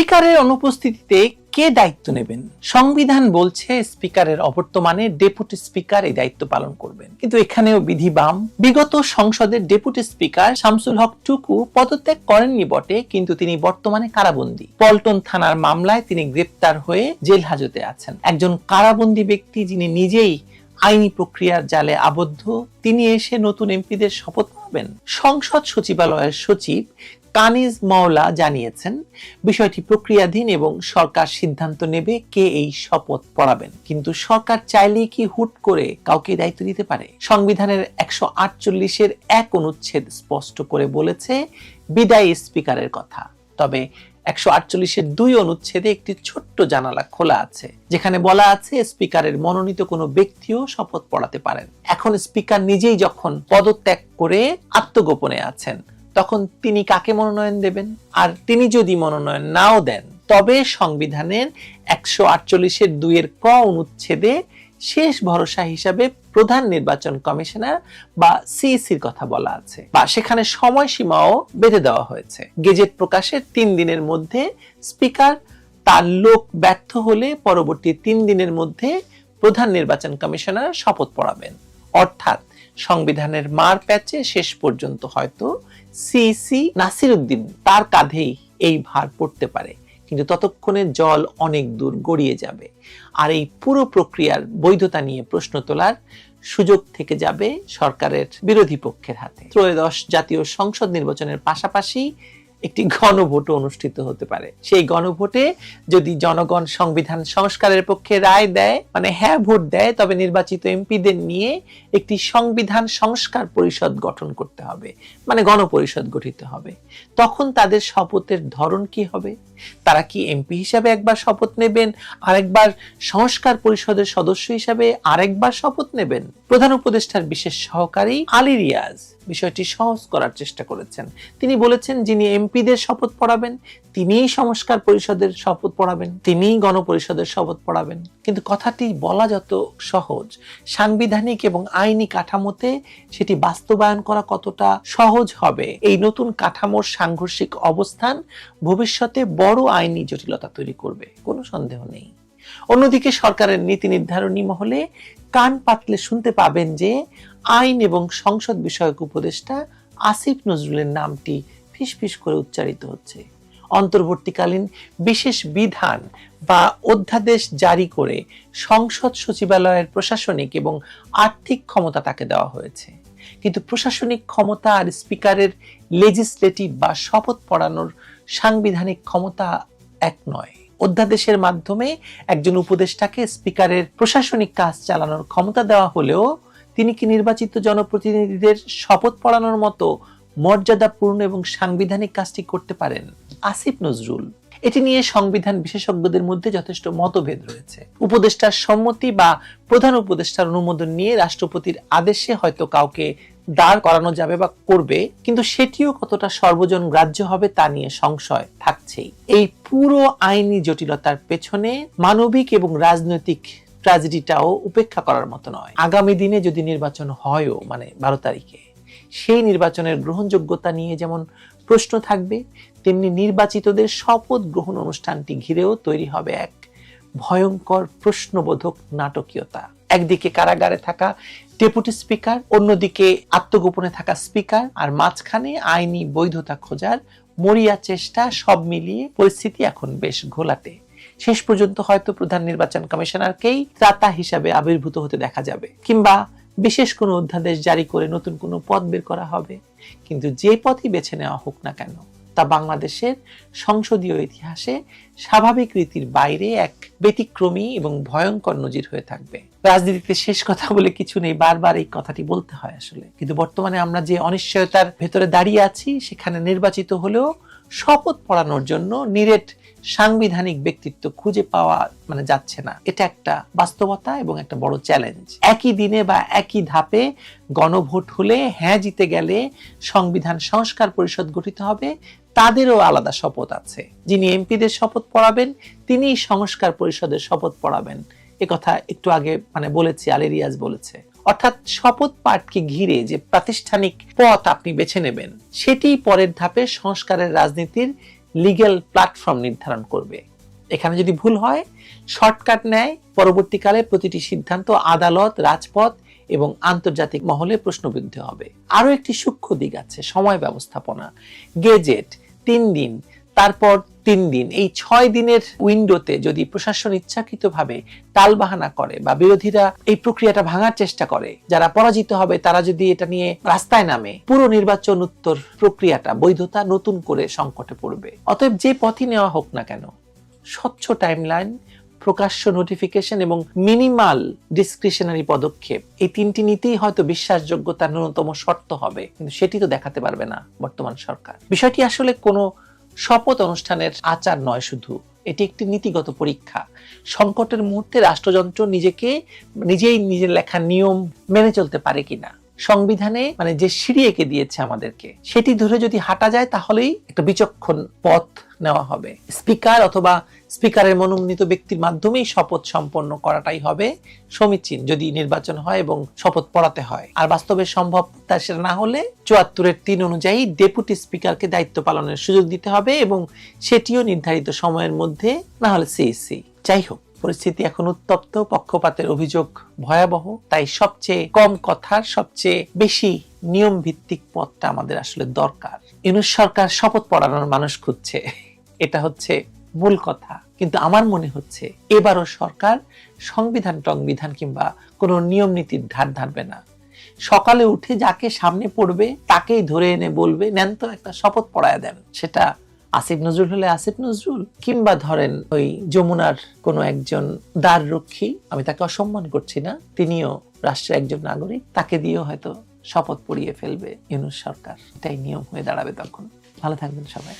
স্পিকারের অনুপস্থিতিতে কে দায়িত্ব নেবেন? সংবিধান বলছে স্পিকারের অবর্তমানে ডেপুটি স্পিকার এই দায়িত্ব পালন করবেন। কিন্তু এখানেও বিধি বাম। বিগত সংসদের ডেপুটি স্পিকার শামসুল হক টুকু পদত্যাগ করেননি বটে, কিন্তু তিনি বর্তমানে কারাবন্দী। পল্টন থানার মামলায় তিনি গ্রেপ্তার হয়ে জেল হাজতে আছেন। একজন কারাবন্দী ব্যক্তি যিনি নিজেই আইনি প্রক্রিয়ার জালে আবদ্ধ, তিনি এসে নতুন এমপিদের শপথ পাবেন। সংসদ সচিবালয়ের সচিব কানিজ মাওলা জানিয়েছেন, বিষয়টি প্রক্রিয়াধীন এবং সরকার সিদ্ধান্ত নেবে কে এই শপথ পড়াবেন। কিন্তু সরকার চাইলেই কি হুট করে কাউকে দায়িত্ব দিতে পারে? সংবিধানের একশো আটচল্লিশের এক অনুচ্ছেদ স্পষ্ট করে বলেছে, বিদায়ী স্পিকারের কথা। তবে একশো আটচল্লিশের দুই অনুচ্ছেদে একটি ছোট্ট জানালা খোলা আছে, যেখানে বলা আছে স্পিকারের মনোনীত কোনো ব্যক্তিও শপথ পড়াতে পারেন। এখন স্পিকার নিজেই যখন পদত্যাগ করে আত্মগোপনে আছেন। তখন তিনি কাকে মনোনয়ন দেবেন? আর তিনি যদি মনোনয়ন নাও দেন, তবে সংবিধানের একশো আটচল্লিশের দুইয়ের ক অনুচ্ছেদে শেষ ভরসা হিসাবে প্রধান নির্বাচন কমিশনার বা সিইসির কথা বলা আছে। বা সেখানে সময়সীমাও বেঁধে দেওয়া হয়েছে। গেজেট প্রকাশের তিন দিনের মধ্যে স্পিকার তার লোক ব্যর্থ হলে পরবর্তী তিন দিনের মধ্যে প্রধান নির্বাচন কমিশনার শপথ পড়াবেন। অর্থাৎ সংবিধানের মার প্যাচে শেষ পর্যন্ত হয়তো সিসি নাসির উদ্দিন তার কাঁধেই এই ভার পড়তে পারে। কিন্তু ততক্ষণে জল অনেক দূর গড়িয়ে যাবে। আর এই পুরো প্রক্রিয়ার বৈধতা নিয়ে প্রশ্ন তোলার সুযোগ থেকে যাবে সরকারের বিরোধী পক্ষের হাতে। ত্রয়োদশ জাতীয় সংসদ নির্বাচনের পাশাপাশি একটি গণভোট অনুষ্ঠিত হতে পারে। সেই গণভোটে যদি জনগণ সংবিধান সংস্কারের পক্ষে রায় দেয় মানে হ্যাঁ ভোট দেয়, তবে নির্বাচিত এমপিদের নিয়ে একটি সংবিধান সংস্কার পরিষদ গঠন করতে হবে মানে গণপরিষদ গঠিত হবে। তখন তাদের শপথের ধরন কি হবে? তারা কি এমপি হিসাবে একবার শপথ নেবেন, আরেকবার সংস্কার পরিষদের সদস্য হিসাবে আরেকবার শপথ নেবেন? প্রধান উপদেষ্টার বিশেষ সহকারী আলী রিয়াজ বিষয়টি সহজ করার চেষ্টা করেছেন। তিনি বলেছেন, যিনি এমপিদের শপথ পড়াবেন, তিনিই সংস্কার পরিষদের শপথ পড়াবেন, তিনিই গণপরিষদের শপথ পড়াবেন। কিন্তু কথাটি বলা যত সহজ, সাংবিধানিক এবং আইনি কাঠামোতে সেটি বাস্তবায়ন করা কতটা সহজ হবে, এই নতুন কাঠামোর সাংঘর্ষিক অবস্থান ভবিষ্যতে বড় আইনি জটিলতা তৈরি করবে, কোনো সন্দেহ নেই। অন্যদিকে সরকারের নীতি নির্ধারণী মহলে কান পাতলে শুনতে পাবেন যে, আইন এবং সংসদ বিষয়ক উপদেষ্টা আসিফ নজরুলের নামটি ফিসফিস করে উচ্চারিত হচ্ছে। অন্তর্বর্তীকালীন বিশেষ বিধান বা অধ্যাদেশ জারি করে সংসদ সচিবালয়ের প্রশাসনিক এবং আর্থিক ক্ষমতা তাকে দেওয়া হয়েছে। কিন্তু প্রশাসনিক ক্ষমতা আর স্পিকারের লেজিসলেটিভ বা শপথ পড়ানোর সাংবিধানিক ক্ষমতা এক নয়। অধ্যাদেশের মাধ্যমে একজন উপদেষ্টাকে স্পিকারের প্রশাসনিক কাজ চালানোর ক্ষমতা দেওয়া হলেও তিনি কি নির্বাচিত জনপ্রতিনিধিদের শপথ পড়ানোর মতো মর্যাদাপূর্ণ এবং সাংবিধানিক কাজটি করতে পারেন আসিফ নজরুল। এটি নিয়ে সংবিধান বিশেষজ্ঞদের মধ্যে যথেষ্ট মতভেদ রয়েছে। উপদেষ্টার সম্মতি বা প্রধান উপদেষ্টার অনুমোদন নিয়ে রাষ্ট্রপতির আদেশে হয়তো কাউকে দাঁড় করানো যাবে বা করবে, কিন্তু সেটিও কতটা সর্বজন গ্রাহ্য হবে তা নিয়ে সংশয় থাকছেই। এই পুরো আইনি জটিলতার পেছনে মানবিক এবং রাজনৈতিক ট্র্যাজেডিটাও উপেক্ষা করার মতো নয়। আগামী দিনে যদি নির্বাচন হয়ও মানে বারো তারিখে সেই নির্বাচনের গ্রহণযোগ্যতা নিয়ে যেমন প্রশ্ন থাকবে, তেমনি নির্বাচিতদের শপথ গ্রহণ অনুষ্ঠানটি ঘিরেও তৈরি হবে এক ভয়ঙ্কর প্রশ্নবোধক নাটকীয়তা। একদিকে কারাগারে থাকা ডেপুটি স্পিকার, অন্যদিকে আত্মগোপনে থাকা স্পিকার, আর মাঝখানে আইনি বৈধতা খোঁজার মরিয়া চেষ্টা সব মিলিয়ে পরিস্থিতি এখন বেশ ঘোলাটে। শেষ পর্যন্ত হয়তো প্রধান নির্বাচন কমিশনারকেই ত্রাতা হিসাবে আবির্ভূত হতে দেখা যাবে, কিংবা বিশেষ কোনো অধ্যাদেশ জারি করে নতুন কোনো পদ বের করা হবে। কিন্তু যে পথই বেছে নেওয়া হোক না কেন, তা বাংলাদেশের সংসদীয় ইতিহাসে স্বাভাবিক রীতির বাইরে এক ব্যতিক্রমী এবং ভয়ঙ্কর নজির হয়ে থাকবে। রাজনীতিতে শেষ কথা বলে কিছু নেই, বারবার এই কথাটি বলতে হয় আসলে। কিন্তু বর্তমানে আমরা যে অনিশ্চয়তার ভেতরে দাঁড়িয়ে আছি, সেখানে নির্বাচিত হলেও শপথ পড়ানোর জন্য নিরেট সাংবিধানিক ব্যক্তিত্ব খুঁজে পাওয়া মানে যাচ্ছে না। এটা একটা বাস্তবতা এবং একটা বড় চ্যালেঞ্জ একই দিনে বা একই ধাপে গণভোট হলে হ্যাঁ জিতে গেলে সংবিধান সংস্কার পরিষদ গঠিত হবে, তাদেরও আলাদা শপথ আছে। যিনি এমপিদের শপথ পড়াবেন তিনি সংস্কার পরিষদের শপথ পড়াবেন। কথা একটু আগে মানে বলেছি আলেরিয়াজ বলেছে। অর্থাৎ শপথ পাঠকে ঘিরে যে প্রাতিষ্ঠানিক পথ আপনি বেছে নেবেন, সেটি পরের ধাপে সংস্কারের রাজনীতির লিগ্যাল প্ল্যাটফর্ম নির্ধারণ করবে। এখানে যদি ভুল হয় শর্টকাট নেয়, পরবর্তীকালে প্রতিটি সিদ্ধান্ত আদালত, রাজপথ এবং আন্তর্জাতিক মহলে প্রশ্নবিদ্ধ হবে। আরও একটি সূক্ষ্ম দিক আছে, সময় ব্যবস্থাপনা। গেজেট, তিন দিন, তারপর তিন দিন। এই ছয় দিনের উইন্ডোতে যদি প্রশাসন ইচ্ছাকৃতভাবে টালবাহানা করে বা বিরোধীরা এই প্রক্রিয়াটা ভাঙার চেষ্টা করে, যারা পরাজিত হবে, তারা যদি এটা নিয়ে রাস্তায় নামে, পুরো নির্বাচন উত্তর প্রক্রিয়াটা, বৈধতা নতুন করে সংকটে পড়বে। অতএব যে পথই নেওয়া হোক না কেন, স্বচ্ছ টাইমলাইন প্রকাশ্য নোটিফিকেশন এবং মিনিমাল ডিসক্রিশনারি পদক্ষেপ, এই তিনটি নীতিই হয়তো বিশ্বাসযোগ্যতার ন্যূনতম শর্ত হবে, কিন্তু সেটি তো দেখাতে পারবে না বর্তমান সরকার। বিষয়টি আসলে কোনো শপথ অনুষ্ঠানের আচার নয় শুধু, এটি একটি নীতিগত পরীক্ষা। সংকটের মুহূর্তে রাষ্ট্রযন্ত্র নিজেকে, নিজেই নিজের লেখা নিয়ম মেনে চলতে পারে কিনা, সংবিধানে মানে যে সিঁড়ি এঁকে দিয়েছে আমাদেরকে, সেটি ধরে যদি হাঁটা যায় তাহলেই একটা বিচক্ষণ পথ নেওয়া হবে। স্পিকার অথবা স্পিকারের মনোনীত ব্যক্তির মাধ্যমেই শপথ সম্পন্ন করাটাই হবে সমীচীন যদি নির্বাচন হয় এবং শপথ পড়াতে হয়। আর বাস্তবে সম্ভব তা সেটা না হলে চুয়াত্তরের তিন অনুযায়ী ডেপুটি স্পিকারকে দায়িত্ব পালনের সুযোগ দিতে হবে এবং সেটিও নির্ধারিত সময়ের মধ্যে, না হলে সিএসসি যাই হোক, পরিস্থিতি এখন উত্তপ্ত, পক্ষপাতের অভিযোগ ভয়াবহ, তাই সবচেয়ে কম কথার সবচেয়ে বেশি নিয়ম ভিত্তিক পথটা আমাদের আসলে দরকার। ইউনুস সরকার শপথ পড়ানোর মানুষ খুঁজছে। এটা হচ্ছে মূল কথা। কিন্তু আমার মনে হচ্ছে এবারও সরকার সংবিধান টংবিধান কিংবা কোনো নিয়ম নীতির ধার ধারবে না। সকালে উঠে যাকে সামনে পড়বে তাকেই ধরে এনে বলবে, নেন তো একটা শপথ পড়ায় দেন। সেটা আসিফ নজরুল হলে আসিফ নজরুল, কিংবা ধরেন ওই যমুনার কোনো একজন দ্বার রক্ষী, আমি তাকে অসম্মান করছি না, তিনিও রাষ্ট্রের একজন নাগরিক, তাকে দিয়েও হয়তো শপথ পড়িয়ে ফেলবে ইউনুস সরকার। এটাই নিয়ম হয়ে দাঁড়াবে তখন। ভালো থাকবেন সবাই।